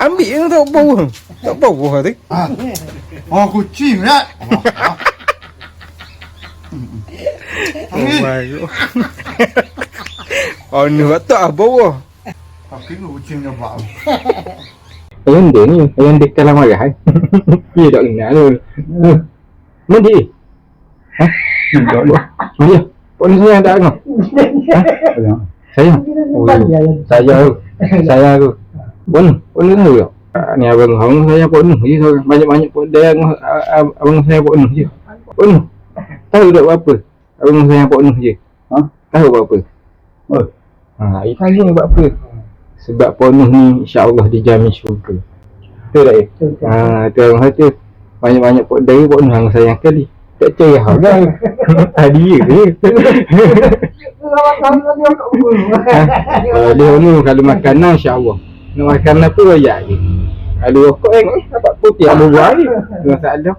ambil tak bau tak bau hati ah. oh kucing lah oh, ah. oh ni betul ah bau tapi kucing dah bau Ayun din yun. Ayun din ka lang magay. Hindi daw ina. Mandi. Ha? Hindi daw. Mandi. Ano sa'yo ang daan mo? Ha? Sa'yo. Sa'yo. Sa'yo. Sa'yo. Saya. Pun, pun tahu tak? Ah, Ni abang Hong saya penuh je seorang. Banyak-banyak pun dia abang saya penuh je. Penuh. Tahu tak apa? Abang saya penuh je. Ha? Tahu buat apa? Oh. Ha, itu buat apa? Sebab penuh ni insya-Allah dijamin syurga. Betul tak ya? Ha, tu orang kata banyak-banyak pun dari pun hang sayang kali. Tak cerah lah. Tadi je. Kalau dia ni kalau makanan insya-Allah. Nak makan apa royak je. Kalau rokok eh dapat putih ada buah ni. Tak masalah.